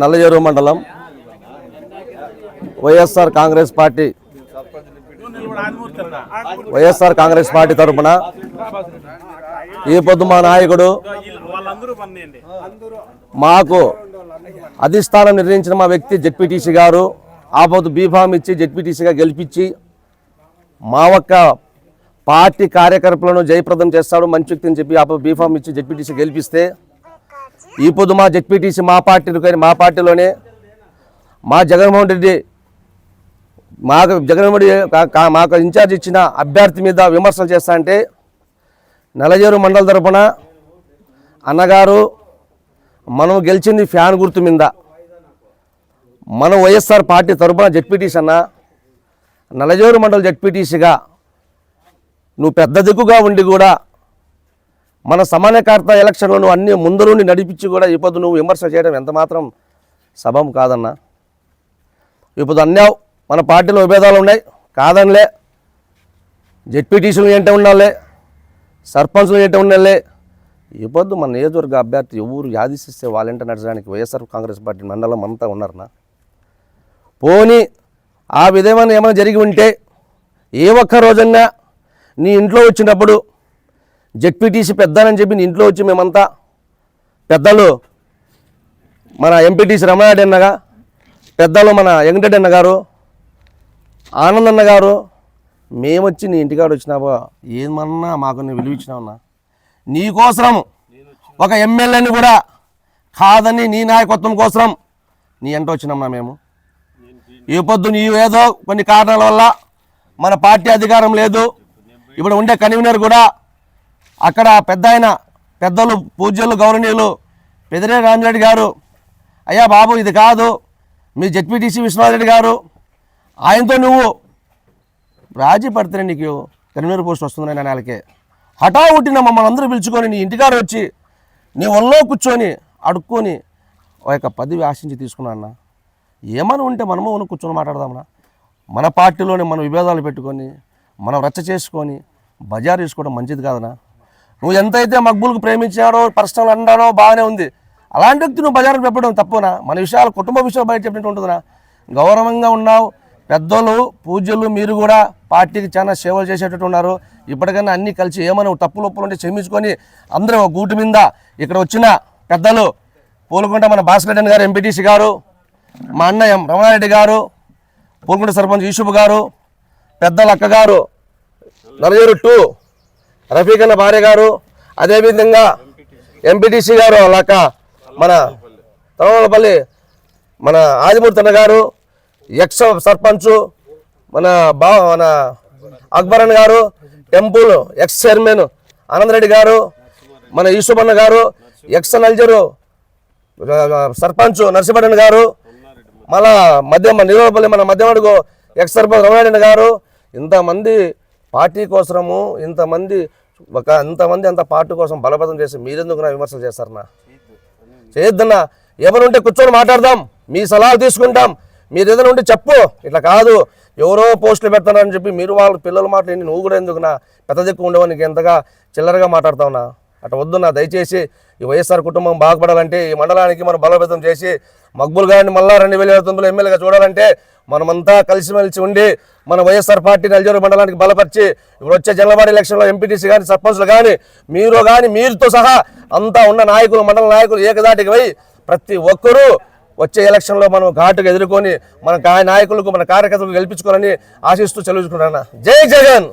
నల్లజేరు మండలం YSR Congress party YSR Congress party తరఫున ఈ పొద్దు మా నాయకుడు మాకు అధిష్టానం నిర్ణయించిన మా వ్యక్తి జెడ్పీటీసీ గారు ఆ పొద్దు బీఫామ్ ఇచ్చి జెడ్పీటీసీగా గెలిపించి మా ఒక్క పార్టీ కార్యకర్తలను జయప్రదం చేస్తాడు మంచి వ్యక్తి అని చెప్పి ఆ బీఫామ్ ఇచ్చి జెడ్పీటీసీ గెలిపిస్తే ఈ పొద్దు మా జెడ్పీటీసీ మా పార్టీలు కానీ మా పార్టీలోనే మా జగన్మోహన్ రెడ్డి మాకు జగన్మోహన్ రెడ్డి మాకు ఇన్ఛార్జ్ ఇచ్చిన అభ్యర్థి మీద విమర్శలు చేస్తా అంటే నలజేరు మండల తరపున అన్నగారు మనం గెలిచింది ఫ్యాన్ గుర్తు మీద. మనం వైఎస్ఆర్ పార్టీ తరపున జెడ్పీటీసీ అన్న నలజేరు మండల జెడ్పీటీసీగా నువ్వు పెద్ద దిక్కుగా ఉండి కూడా మన సమానకర్త ఎలక్షన్లను నువ్వు అన్ని ముందు నుండి నడిపించి కూడా ఇప్పుడు నువ్వు విమర్శ చేయడం ఎంత మాత్రం సభం కాదన్నా. ఇప్పుడు అన్నావు మన పార్టీలో విభేదాలు ఉన్నాయి. కాదనిలే. జెడ్పీటీసీలు ఏంటో ఉండాలి. సర్పంచ్లు ఏంటో ఉండాలి. ఈ మన నియోజకవర్గ అభ్యర్థి ఎవరు యాదిశిస్తే వాళ్ళంట నడచడానికి వైఎస్ఆర్ కాంగ్రెస్ పార్టీ మండలం అంతా ఉన్నారన్నా. పోనీ ఆ విధమైన ఏమైనా జరిగి ఉంటే ఏ ఒక్క రోజన్నా నీ ఇంట్లో వచ్చినప్పుడు జెడ్పీటీసీ పెద్దనని చెప్పి ఇంట్లో వచ్చి మేమంతా పెద్దలు మన ఎంపీటీసీ రమణారెడ్డి అన్నగా పెద్దలు మన వెంకటరెడ్డి అన్న గారు ఆనందన్న గారు మేము వచ్చి నీ ఇంటికాడ వచ్చినావా ఏమన్నా మాకు నువ్వు విలువ నీకోసరం ఒక ఎమ్మెల్యేని కూడా కాదని నీ నాయకత్వం కోసం నీ ఎంట వచ్చినామన్నా మేము. ఈ పొద్దు నీవేదో ఏదో కొన్ని కారణాల వల్ల మన పార్టీ అధికారం లేదు. ఇప్పుడు ఉండే కన్వీనర్ కూడా అక్కడ పెద్ద ఆయన పెద్దలు పూజ్యులు గౌరవనీయులు పెదిరే రామిరెడ్డి గారు అయ్యా బాబు ఇది కాదు. మీ జెడ్పీటీసీ విశ్వనాథరెడ్డి గారు ఆయనతో నువ్వు రాజీ పడితేనే నీకు కన్వీనర్ పోస్ట్ వస్తుందని నేను నెలకే హఠావుట్టిన మమ్మల్ని అందరూ పిలుచుకొని నీ ఇంటికాడ వచ్చి నీ ఒళ్ళో కూర్చొని అడుక్కొని ఒక యొక్క పదవి ఆశించి తీసుకున్నా అన్న. ఏమని ఉంటే మనము ఉన్న కూర్చొని మాట్లాడదామన్నా మన పార్టీలోనే మనం విభేదాలు పెట్టుకొని మనం రచ్చ చేసుకొని బజారు చేసుకోవడం మంచిది కాదనా నువ్వు ఎంతైతే మక్బుల్కి ప్రేమించాడో పర్సనల్ అన్నాడో బాగానే ఉంది. అలాంటి వ్యక్తి నువ్వు బజారుకు చెప్పడం తప్పునా? మన విషయాలు కుటుంబ విషయాలు బయట చెప్పినట్టు ఉంటుందా గౌరవంగా ఉన్నావు. పెద్దలు పూజ్యులు మీరు కూడా పార్టీకి చాలా సేవలు చేసేటట్టు ఉన్నారు. ఇప్పటికైనా అన్నీ కలిసి ఏమైనా తప్పులు ఒప్పులు ఉంటే క్షమించుకొని అందరూ ఒక గూటి మీద ఇక్కడ వచ్చిన పెద్దలు పూలకుంట మన భాస్కర్ గారు ఎంపీటీసీ గారు మా అన్న ఎం రమణారెడ్డి గారు పూలకుంట సర్పంచ్ యూసుఫ్ గారు పెద్దల అక్కగారు గారు టూ రఫీక్ అన్న భార్య గారు అదేవిధంగా ఎంపీటీసీ గారు అలాక మన తలవలపల్లి మన ఆదిమూర్తి అన్న గారు ఎక్స్ సర్పంచ్ మన బా మన అక్బర్ అన్న గారు టెంపుల్ ఎక్స్ చైర్మన్ ఆనందరెడ్డి గారు మన ఈశ్వరన్న గారు ఎక్స్ నల్జరు సర్పంచ్ నరసింహన్ గారు మళ్ళా మధ్య నిలవపల్లి మన మధ్యమడుగు ఎక్స్ సర్పంచ్ రమణారెడ్డి గారు ఇంతమంది పార్టీ కోసము ఇంతమంది ఒక ఇంతమంది అంత పార్టీ కోసం బలపదం చేసి మీరెందుకు నా విమర్శలు చేస్తారన్నా? చేయొద్దన్నా ఎవరు ఉంటే కూర్చొని మాట్లాడదాం. మీ సలహాలు తీసుకుంటాం. మీరు ఏదైనా ఉంటే చెప్పు. ఇట్లా కాదు. ఎవరో పోస్టులు పెడతానని చెప్పి మీరు వాళ్ళ పిల్లల మాటలు నువ్వు కూడా ఎందుకు నా పెద్ద దిక్కు ఉండేవా నీకు ఎంతగా చిల్లరగా మాట్లాడతావునా అట్లా వద్దున్న దయచేసి ఈ వైఎస్ఆర్ కుటుంబం బాగుపడాలంటే ఈ మండలానికి మనం బలోపేతం చేసి మక్బుల్ గారిని మళ్ళా రెండు వేల ఇరవై తొమ్మిదిలో ఎమ్మెల్యేగా చూడాలంటే మనమంతా కలిసిమెలిసి ఉండి మన వైఎస్ఆర్ పార్టీ నల్జూరు మండలానికి బలపరిచి ఇప్పుడు వచ్చే జనవాడి ఎలక్షన్లో ఎంపీటీసీ కానీ సర్పంచ్లు కానీ మీరు కానీ మీరుతో సహా అంతా ఉన్న నాయకులు మండల నాయకులు ఏకదాటికి పోయి ప్రతి ఒక్కరూ వచ్చే ఎలక్షన్లో మనం ఘాటుగా ఎదుర్కొని మన నాయకులకు మన కార్యకర్తలకు గెలిపించుకోవాలని ఆశిస్తూ చెల్లించుకుంటున్నా జై జగన్!